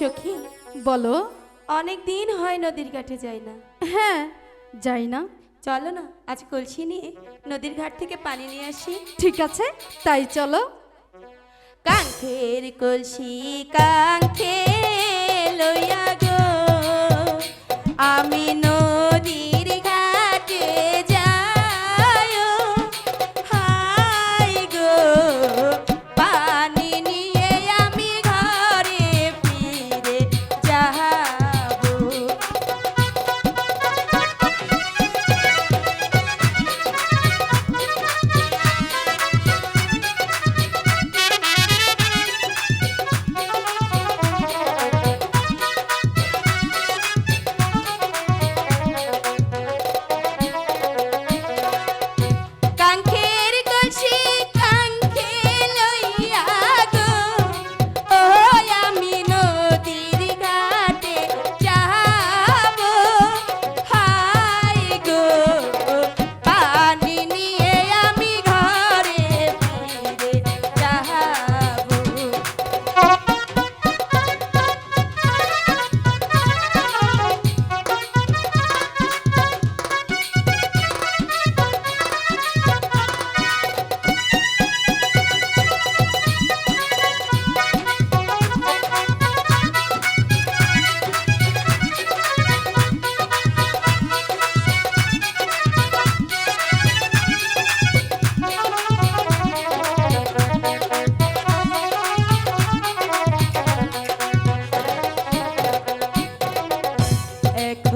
সখী। বলো। অনেক দিন হয় নদীর ঘাটে যাই না। হ্যাঁ যাই না। চলো না আজ কলসি নিয়ে নদীর ঘাট থেকে পানি নিয়ে আসি। ঠিক আছে তাই চলো। কাঙ্ক্ষের কলসি কাঙ্ক্ষে লইয়া গো। আমি নদী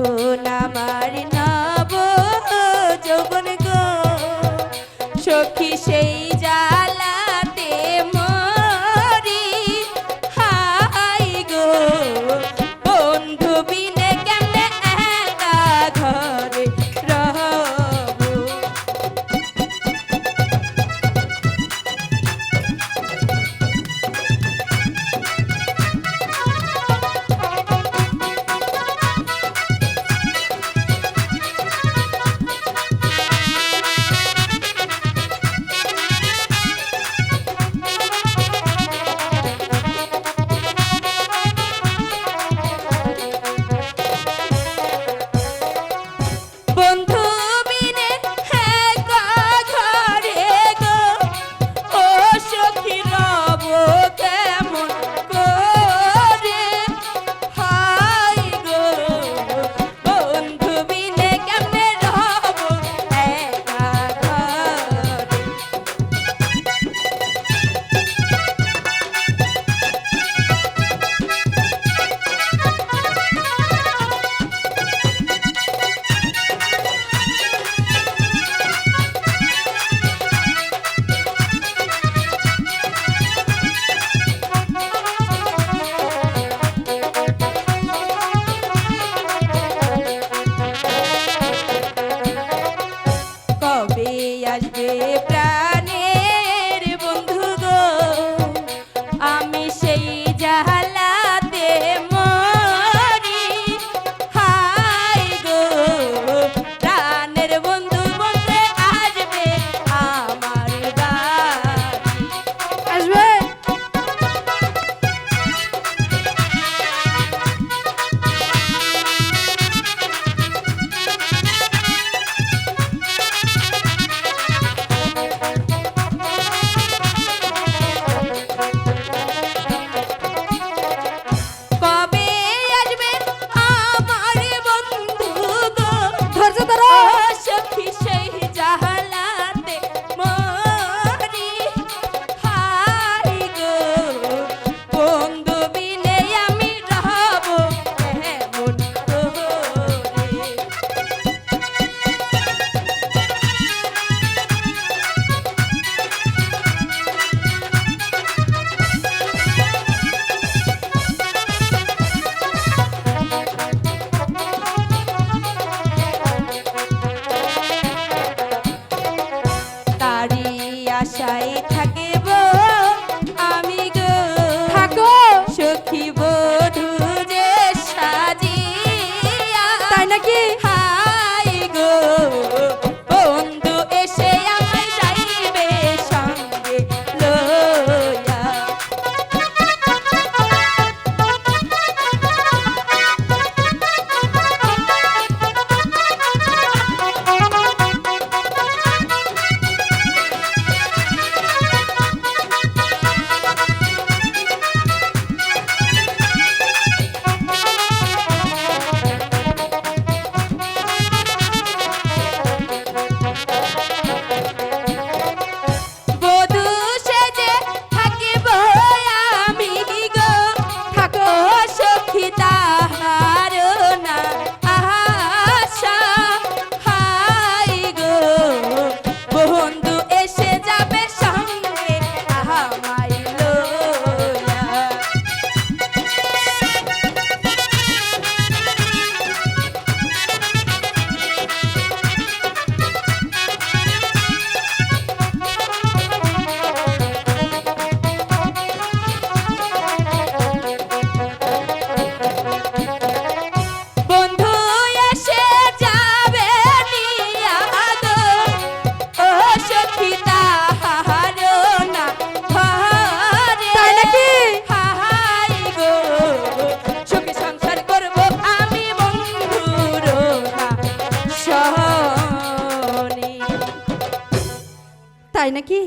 namarina তাই নাকি?